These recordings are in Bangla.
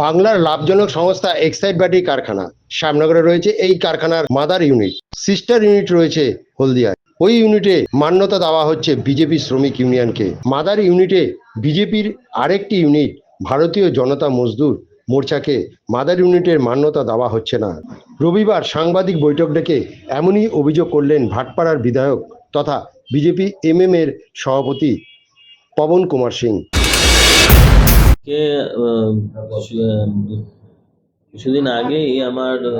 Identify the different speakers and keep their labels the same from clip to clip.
Speaker 1: বাংলার লাভজনক সংস্থা এক্সাইড ব্যাটারি কারখানা। শ্যামনগরে রয়েছে এই কারখানার মাদার ইউনিট। সিস্টার ইউনিট রয়েছে হলদিয়ায়। ওই ইউনিটে মান্যতা দেওয়া হচ্ছে বিজেপি শ্রমিক ইউনিয়নকে। মাদার ইউনিটে বিজেপির আরেকটি ইউনিট, ভারতীয় জনতা মজদুর মোর্চাকে। মাদার ইউনিটের মান্যতা দেওয়া হচ্ছে না। রবিবার সাংবাদিক বৈঠক ডেকে এমনই অভিযোগ করলেন ভাটপাড়ার বিধায়ক তথা বিজেপি এমএম এর সভাপতি পবন কুমার সিং।
Speaker 2: কে আহ, কিছু- কিছুদিন আগেই আমার আহ,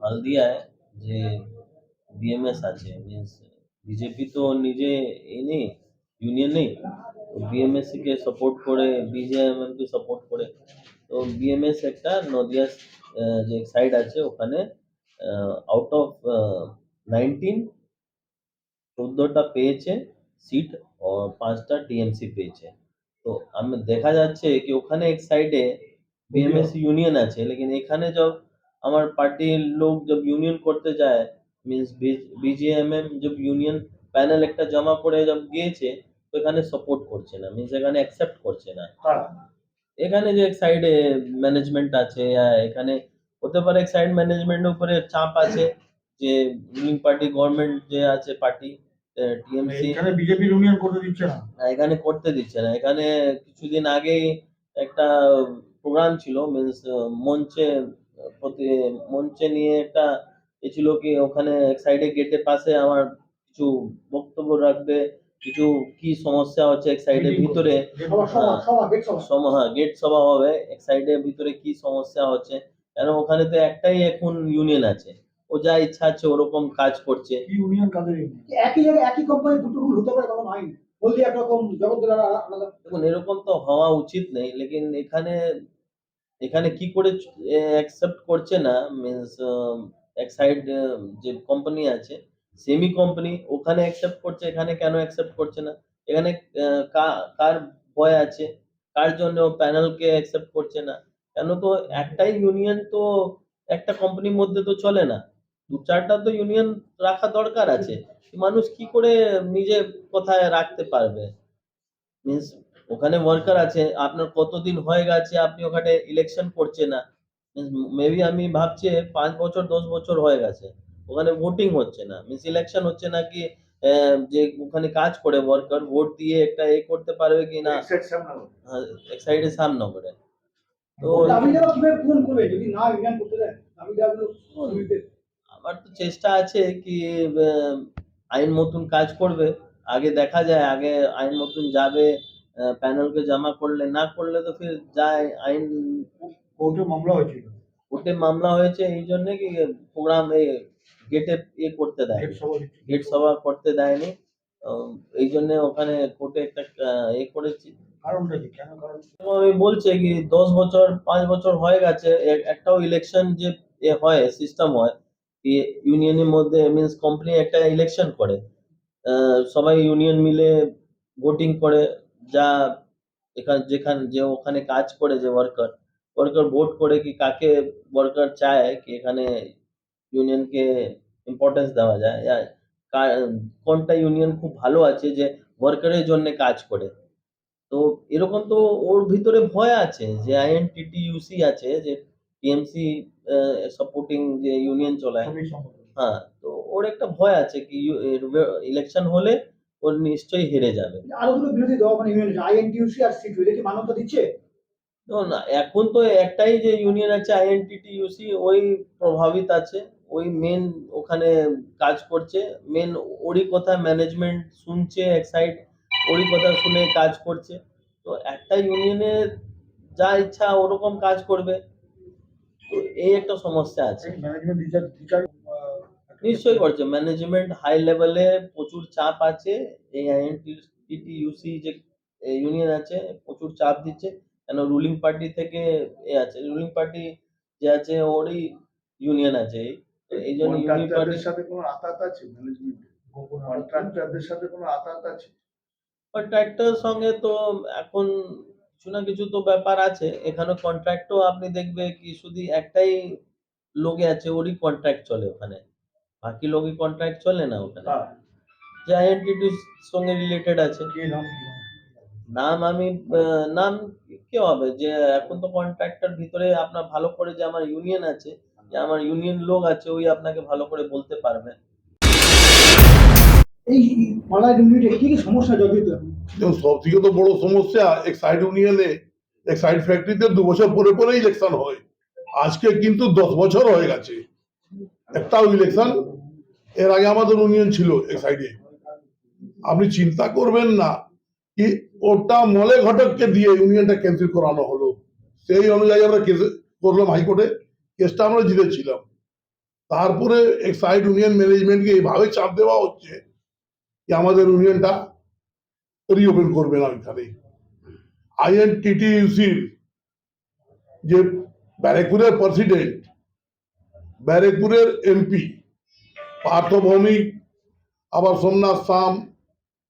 Speaker 2: হলদিয়ায় যে বিএমএস আছে মিনস বিজেপি তো নিজে এ নেই ইউনিয়ন নেই বিএমএস কে সাপোর্ট করে বিজেএমএম কে সাপোর্ট করে তো বিএমএস একটা নদিয়া আহ, যে সাইড আছে ওখানে আউট অফ নাইনটিন চোদ্দোটা পেয়েছে সিট ও পাঁচটা টিএমসি পেয়েছে তো আমি দেখা যাচ্ছে কি ওখানে এক সাইডে বিএমএস ইউনিয়ন আছে লেকিন এখানে যখন আমার পার্টির লোক যখন ইউনিয়ন করতে যায় মিন্স বিজিএমএম যখন ইউনিয়ন প্যানেল একটা জমা পড়ে যখন গিয়েছে তো এখানে সাপোর্ট করছে না মিন্স এখানে অ্যাকসেপ্ট করছে না। এখানে যে এক সাইডে ম্যানেজমেন্ট আছে হ্যাঁ, এখানে হতে পারে এক সাইড ম্যানেজমেন্টের উপরে চাপ আছে যে রুলিং পার্টি গভর্নমেন্ট যে আছে পার্টি টিএমসি
Speaker 3: এখানে বিজেপি ইউনিয়ন করতে দিচ্ছে না।
Speaker 2: এখানে করতে দিচ্ছে না। এখানে কিছুদিন আগেই একটা প্রোগ্রাম ছিল মিনস মঞ্চে প্রতি মঞ্চে নিয়ে একটা এ ছিল কি ওখানে এক সাইডে গেটের পাশে আমার কিছু বক্তব্য রাখবে কিছু কি সমস্যা হচ্ছে এক সাইডের ভিতরে
Speaker 3: সভা গেট
Speaker 2: হ্যাঁ। গেট সভা। হবে এক সাইডের ভিতরে কি সমস্যা হচ্ছে। কেন ওখানে তো একটাই এখন ইউনিয়ন আছে। ও যা ইচ্ছা আছে ওরকম কাজ করছে।
Speaker 3: ইউনিয়ন কাদের
Speaker 4: একই জায়গায় একই কোম্পানি দুটো রুল হতে পারে তখন আইন বললি একরকম আলাদা
Speaker 2: দেখুন এরকম তো হওয়া উচিত নেই লেকিন এখানে এখানে কি করে অ্যাকসেপ্ট করছে না মিন্স এক সাইড যে কোম্পানি আছে সেমি কোম্পানি ওখানে অ্যাকসেপ্ট করছে এখানে কেন অ্যাকসেপ্ট করছে না? এখানে আহ, কার ভয় আছে? কার জন্য প্যানেলকে অ্যাকসেপ্ট করছে না? কেন তো একটাই ইউনিয়ন তো একটা কোম্পানির মধ্যে তো চলে না। দু চারটা তো ইউনিয়ন রাখা দরকার আছে মানুষ কি করে নিজে কোথায় রাখতে পারবে মিন্স ওখানে ওয়ার্কার আছে আপনার কতদিন হয়ে গেছে আপনি ওখানে ইলেকশন করছে না মেবি আমি ভাবছি পাঁচ বছর দশ বছর হয়ে গেছে ওখানে ভোটিং হচ্ছে না মিন্স ইলেকশন হচ্ছে না কি আহ, যে ওখানে কাজ করে ওয়ার্কার ভোট দিয়ে একটা এ করতে পারবে কি না
Speaker 3: এক্সাইড সামনে
Speaker 2: হ্যাঁ, এক সাইডে সামনে করে তো
Speaker 4: দাবি দেওয়া কীভাবে পূরণ করবে যদি না ইউনিয়ন করতে দেওয়াগুলো শ্রমিকদের
Speaker 2: আমার তো চেষ্টা আছে কি আইন মতন কাজ করবে। আগে দেখা যায় আগে আইন মতন যাবে প্যানেলকে জমা করলে না করলে তো ফির যায় আইন।
Speaker 3: কোর্টে মামলা হয়েছিল।
Speaker 2: কোর্টে মামলা হয়েছে এই জন্য কি প্রোগ্রাম এই গেটে ইয়ে করতে দেয়
Speaker 3: গেট সভা
Speaker 2: করতে দেয়নি। এই জন্য ওখানে কোর্টে একটা এ করেছি।
Speaker 3: কারণটা কি কেন কারণ?
Speaker 2: আমি বলছে কি দশ বছর পাঁচ বছর হয়ে গেছে একটাও ইলেকশন যে হয় সিস্টেম হয় ইউনিয়নের মধ্যে মিন্স কোম্পানি একটা ইলেকশন করে। সবাই ইউনিয়ন মিলে ভোটিং করে যা এখানে, যেখানে, যে ওখানে কাজ করে যে ওয়ার্কার ওয়ার্কার ভোট করে কি কাকে ওয়ার্কার চায়, কি এখানে ইউনিয়নকে ইম্পর্টেন্স দেওয়া যায়। কোনটা ইউনিয়ন খুব ভালো আছে যে ওয়ার্কারের জন্য কাজ করে। তো এরকম তো ওর ভিতরে ভয় আছে যে আইএনটিটিইউসি আছে যে টিএমসি সাপোর্টিং যে ইউনিয়ন চলায় হ্যাঁ তো ওর একটা ভয় আছে কি ইলেকশন হলে ওর নিশ্চয়ই হেরে যাবে।
Speaker 4: আরও দুটো বিরোধী দল মানে ইউনিয়ন আইএনটিউসি আর সিটু এদের কি মান্যতা দিচ্ছে?
Speaker 2: না এখন তো একটাই যে ইউনিয়ন আছে আইএনটিটিইউসি ওই প্রভাবিত আছে ওই মেন ওখানে কাজ করছে মেন ওরই কথা ম্যানেজমেন্ট শুনছে এক সাইড ওরই কথা শুনে কাজ করছে। তো একটা ইউনিয়নে যা ইচ্ছা ওরকম কাজ করবে। তো এই একটা সমস্যা আছে।
Speaker 3: ম্যানেজমেন্ট বিচার বিচার
Speaker 2: নিশ্চয়ই করছে। ম্যানেজমেন্ট হাই লেভেলে প্রচুর চাপ আছে। এই আইএনটিটিইউসি যে ইউনিয়ন আছে প্রচুর চাপ দিচ্ছে। কেন রুলিং পার্টি থেকে এ আছে। রুলিং পার্টি যে আছে ওরই ইউনিয়ন আছে। এই। জন্য ইউনিয়ন পার্টি
Speaker 5: কন্ট্রাক্টরদের সাথে কোনো আতাত আছে ম্যানেজমেন্ট কন্ট্রাক্টরদের সাথে কোনো আতাত আছে?
Speaker 2: কন্ট্রাক্টর সঙ্গে তো এখন কিছু না কিছু তো ব্যাপার আছে। এখানে কন্ট্রাক্টও আপনি দেখবে কি শুধু একটাই লোকে আছে ওরই কন্ট্রাক্ট চলে ওখানে। বাকি লোকের কন্ট্রাক্ট চলে না ওখানে। যে আইএনটিটির সঙ্গে রিলেটেড আছে?
Speaker 3: নাম?
Speaker 2: আমি নাম কি হবে? যে এখন তো কন্ট্রাক্টর ভিতরে আপনার ভালো করে যে আমার ইউনিয়ন আছে যে আমার ইউনিয়ন লোক আছে ওই আপনাকে ভালো করে বলতে পারবে।
Speaker 4: এই মালদা ইউনিটে কি কি সমস্যা এখন?
Speaker 6: সব থেকে তো বড় সমস্যা এক্সাইড ইউনিয়নে এক্সাইড ফ্যাক্টরিতে দু বছর পরে পরে ইলেকশন হয়। আজকে কিন্তু দশ বছর হয়ে গেছে। একটাও ইলেকশন এর আগে আমাদের ইউনিয়ন ছিল এক্সাইডে আপনি চিন্তা করবেন না, কি ওটা মলে ঘটককে দিয়ে ইউনিয়নটা ক্যান্সেল করানো হলো। সেই অনুযায়ী আমরা কেস করলাম হাইকোর্টে কেসটা আমরা জিতেছিলাম। তারপরে এক্সাইড ইউনিয়ন ম্যানেজমেন্টকে এইভাবে চাপ দেওয়া হচ্ছে যে আমাদের ইউনিয়নটা রিওপেন করবে না ওইখানে। আইএনটিটিইউসির যে ব্যারেকপুরের প্রেসিডেন্ট ব্যারেকপুরের এমপি পার্থ ভৌমিক আবার সোমনাথ সাম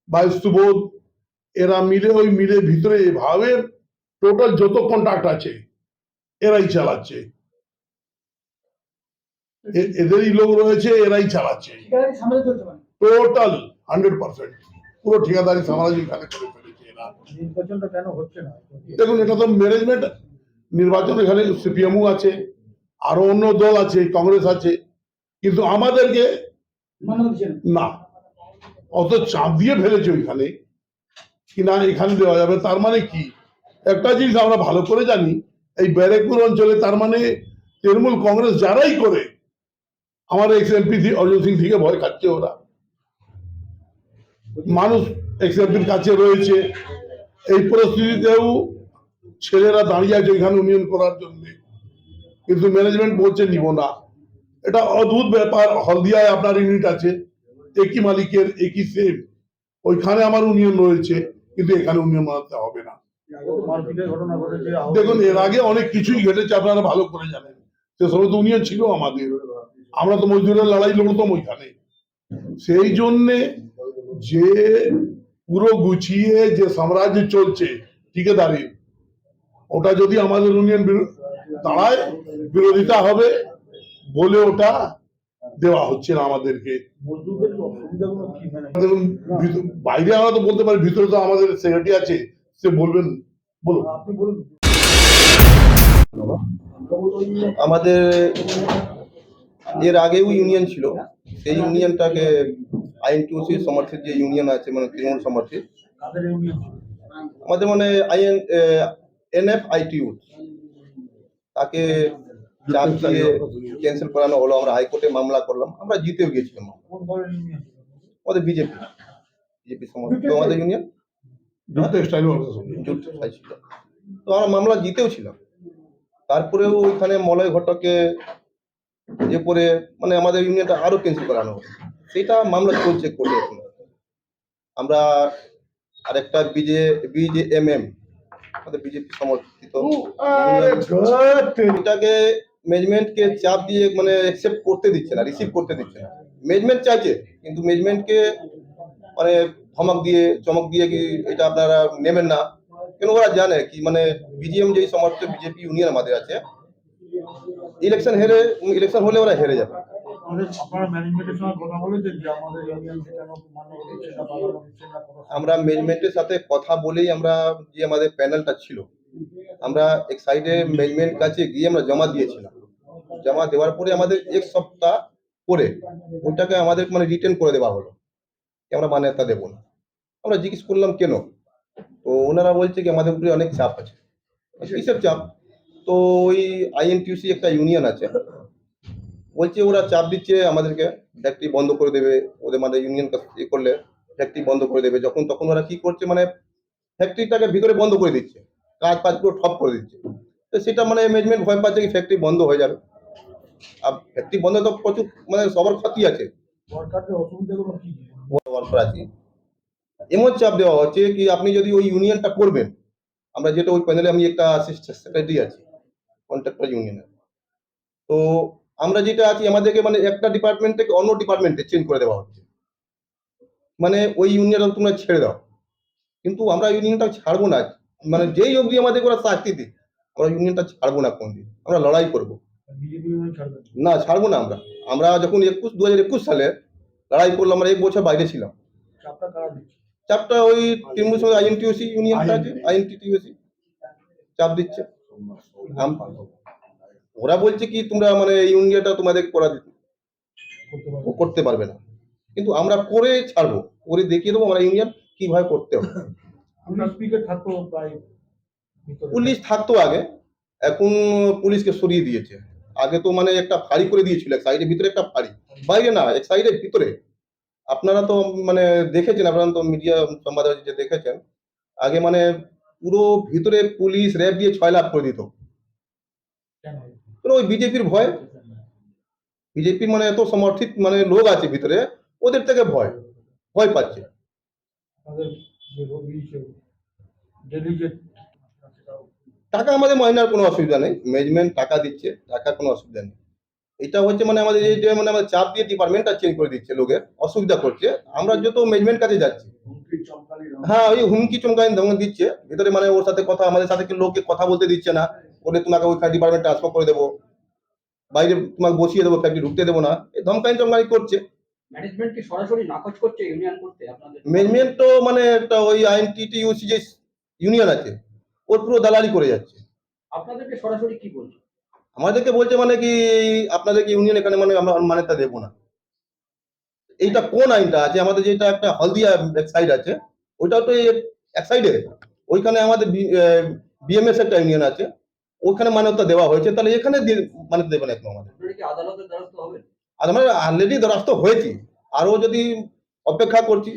Speaker 6: বাইশ সুবোধ এরা মিলে ওই মিলে ভিতরে এভাবে টোটাল যত কন্ট্রাক্ট আছে এরাই চালাচ্ছে। এদেরই লোক রয়েছে এরাই চালাচ্ছে। Total hundred percent. পুরো ঠিকাদারি এখানে করে ফেলেছে এরা।
Speaker 3: নির্বাচনটা কেন হচ্ছে না?
Speaker 6: দেখুন এটা তো ম্যানেজমেন্ট নির্বাচন এখানে সিপিএমও আছে আরও অন্য দল আছে কংগ্রেস আছে কিন্তু আমাদেরকে
Speaker 4: না
Speaker 6: না। অত চাপ দিয়ে ফেলেছে ওইখানে কি না এখানে দেওয়া যাবে তার মানে কি? একটা জিনিস আমরা ভালো করে জানি এই ব্যারেকপুর অঞ্চলে তার মানে তৃণমূল কংগ্রেস যারাই করে আমার এক্স এমপি অর্জুন সিং থেকে ভয় খাচ্ছে ওরা। মানুষ এক্স কাছে রয়েছে। এই পরিস্থিতিতেও ছেলেরা দাঁড়িয়ে আছে এখানে ইউনিয়ন করার জন্য। কিন্তু ম্যানেজমেন্ট বলছে, নিব না। এটা অদ্ভুত ব্যাপার। হলদিয়ায় আপনার ইউনিট আছে, একই মালিকের, একই সেম ওইখানে আমার ইউনিয়ন রয়েছে, কিন্তু এখানে ইউনিয়ন বানাতে হবে না। দেখুন, এর আগে অনেক কিছুই ঘটেছে, আপনারা ভালো করে জানেন। সে সময় তো ইউনিয়ন ছিল আমাদের। আমরা তো মজদুরের লড়াই লড়তাম ওইখানে। সেই জন্যে যে পুরো গুছিয়ে যে সাম্রাজ্য চলছে ঠিকাদারি ওটা যদি আমাদের ইউনিয়ন দাঁড়ায় বিরোধিতা হবে বলে ওটা দেওয়া হচ্ছে না আমাদেরকে। দেখুন বাইরে আমরা তো বলতে পারি ভিতরে তো আমাদের সেক্রেটারি আছে সে বলবেন বলুন।
Speaker 3: আপনি বলুন।
Speaker 7: আমাদের এর আগেও ইউনিয়ন ছিল সেই ইউনিয়নটাকে আইএনটিউসি সমর্থিত যে ইউনিয়ন আছে মানে তৃণমূল সমর্থিত? আমাদের মানে আইএন এনএফ আইটিউ তাকে চাপ দিয়ে ক্যান্সেল করানো হলো আমরা হাইকোর্টে মামলা করলাম আমরা জিতেও গেছিলাম
Speaker 3: ছিল?
Speaker 7: আমাদের বিজেপি। বিজেপি সমর্থিত। আমাদের ইউনিয়ন? তো আমরা মামলা জিতেও ছিলাম। তারপরেও ওইখানে মলয় ঘটকে যে করে মানে আমাদের ইউনিয়নটা আরও ক্যান্সেল করানো হলো। সেটা মামলা চলছে কোর্টে এখন। আমরা আরেকটা বিজে বিজে এম এম আমাদের বিজেপি সমর্থিত। এটাকে ম্যানেজমেন্টকে চাপ দিয়ে মানে অ্যাকসেপ্ট করতে দিচ্ছে না রিসিভ করতে দিচ্ছে না। ম্যানেজমেন্ট চাইছে কিন্তু ম্যানেজমেন্টকে মানে ধমক দিয়ে চমক দিয়ে কি এটা আপনারা নেবেন না? কেন ওরা জানে কি মানে বিজিএম যেই সমর্থিত বিজেপি ইউনিয়ন আমাদের আছে ইলেকশন হেরে ইলেকশন হলে ওরা হেরে যাবে। আমরা ম্যানেজমেন্টের সাথে কথা বলেই আমরা যে আমাদের প্যানেলটা ছিল, আমরা এক সাইডে ম্যানেজমেন্ট কাছে গিয়ে আমরা জমা দিয়েছিলাম। জমা দেওয়ার পরে আমাদের এক সপ্তাহ পরে ওইটাকে আমাদের মানে রিটার্ন করে দেওয়া হলো আমরা মান্যতা দেবো না। আমরা জিজ্ঞেস করলাম, কেন? তো ওনারা বলছে কি, আমাদের উপরে অনেক চাপ আছে। কিসের চাপ? তো ওই আইএনটিউসি একটা ইউনিয়ন আছে বলছে ওরা চাপ দিচ্ছে আমাদেরকে ফ্যাক্টরি বন্ধ করে দেবে ওদের মানে ইউনিয়ন এ করলে ফ্যাক্টরি বন্ধ করে দেবে। যখন তখন ওরা কি করছে মানে ফ্যাক্টরিটাকে ভিতরে বন্ধ করে দিচ্ছে কাজ ফাজ পুরো ঠপ করে দিচ্ছে। তো সেটা মানে ম্যানেজমেন্ট ভয় পাচ্ছে কি ফ্যাক্টরি বন্ধ হয়ে যাবে। আর ফ্যাক্টরি বন্ধ তো প্রচুর মানে সবার ক্ষতি আছে। আছে। এমন চাপ দেওয়া হচ্ছে কি আপনি যদি ওই ইউনিয়নটা করবেন আমরা যেটা ওই প্যানেলে আমি একটা সেক্রেটারি আছি কন্ট্রাক্টর ইউনিয়নের তো আমরা যেটা আছি আমাদেরকে মানে একটা ডিপার্টমেন্ট থেকে অন্য ডিপার্টমেন্টে চেঞ্জ করে দেওয়া হচ্ছে। মানে ওই ইউনিয়নটা তোমরা ছেড়ে দাও। কিন্তু আমরা ইউনিয়নটা ছাড়বো না। মানে যেই অবধি আমাদের ওরা শাস্তি দিই আমরা ইউনিয়নটা ছাড়বো না কোনদিন। আমরা লড়াই করব। না ছাড়বো না আমরা। আমরা যখন একুশ দু হাজার একুশ সালে লড়াই করলাম আমরা এক বছর বাইরে ছিলাম।
Speaker 3: চাপটা
Speaker 7: ওই তৃণমূল সঙ্গে আইএনটিওসি ইউনিয়নটা আছে। আইএনটিটিওসি চাপ দিচ্ছে। ওরা বলছে কি তোমরা মানে ইউনিয়নটা তোমাদের করা
Speaker 3: করতে পারবে।
Speaker 7: না। কিন্তু আমরা করে ছাড়বো করে দেখিয়ে দেবো আমরা ইউনিয়ন কীভাবে করতে হবে।
Speaker 3: পুলিশ থাকতো
Speaker 7: আগে এখন পুলিশকে সরিয়ে দিয়েছে। আগে তো মানে একটা ফাঁড়ি করে দিয়েছিল এক সাইডের ভিতরে একটা ফাঁড়ি। বাইরে না এক সাইডের ভিতরে। আপনারা তো মানে দেখেছেন আপনারা তো মিডিয়া সংবাদ যে দেখেছেন আগে মানে পুরো ভিতরে পুলিশ র্যাব দিয়ে ছয় লাখ করে দিত।
Speaker 3: কেন
Speaker 7: ওই বিজেপির ভয়? বিজেপির মানে এত সমর্থিত মানে লোক আছে ভিতরে ওদের থেকে ভয় ভয় পাচ্ছে। টাকা আমাদের মাইনার কোনো অসুবিধা নেই। ম্যানেজমেন্ট টাকা দিচ্ছে টাকা কোনো অসুবিধা নেই। এটা হচ্ছে মানে আমাদের যে মানে আমাদের চাপ দিয়ে ডিপার্টমেন্টটা চেঞ্জ করে দিচ্ছে লোকের অসুবিধা করছে। আমরা যত ম্যানেজমেন্ট কাছে যাচ্ছি। হ্যাঁ ওই হুমকি চমকানি দিচ্ছে। ভিতরে মানে ওর সাথে কথা আমাদের সাথে লোককে কথা বলতে দিচ্ছে না? বলে তোমাকে ওইখানে ডিপার্টমেন্ট ট্রান্সফার করে দেবো। বাইরে তোমাকে বসিয়ে দেবো ফ্যাক্টরি ঢুকতে দেবো না। এই ধমকানি চমকানি করছে।
Speaker 8: ম্যানেজমেন্ট কি সরাসরি নাকচ করছে ইউনিয়ন করতে আপনাদের?
Speaker 7: ম্যানেজমেন্ট তো মানে একটা ওই আইএনটিটিউসি যে ইউনিয়ন আছে। ওর পুরো দালালি করে যাচ্ছে।
Speaker 8: আপনাদেরকে সরাসরি কি বলছে?
Speaker 7: আমাদেরকে বলছে মানে কি আপনাদেরকে ইউনিয়ন এখানে মানে আমরা মান্যতা দেবো না। এইটা কোন আইনটা আছে? আমাদের যেটা একটা হলদিয়া সাইড আছে ওইটাও তো এক সাইডে ওইখানে আমাদের বিএমএস একটা ইউনিয়ন আছে। ওখানে মান্যতা দেওয়া হয়েছে তাহলে এখানে মান্যতা দেবেন এখন আমাদের। আমরা অলরেডি দরখাস্ত হয়েছি। আরও যদি অপেক্ষা করছি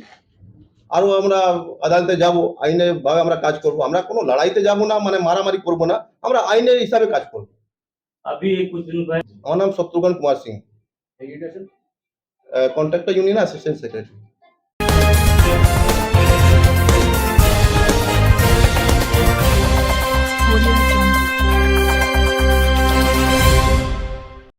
Speaker 7: আরও আমরা আদালতে যাব আইনে ভাবে আমরা কাজ করব। আমরা কোনো লড়াইতে যাব না মানে মারামারি করব না আমরা আইনের হিসাবে কাজ করব। আমার নাম Shatrughan Kumar Singh. Contractor union assistant secretary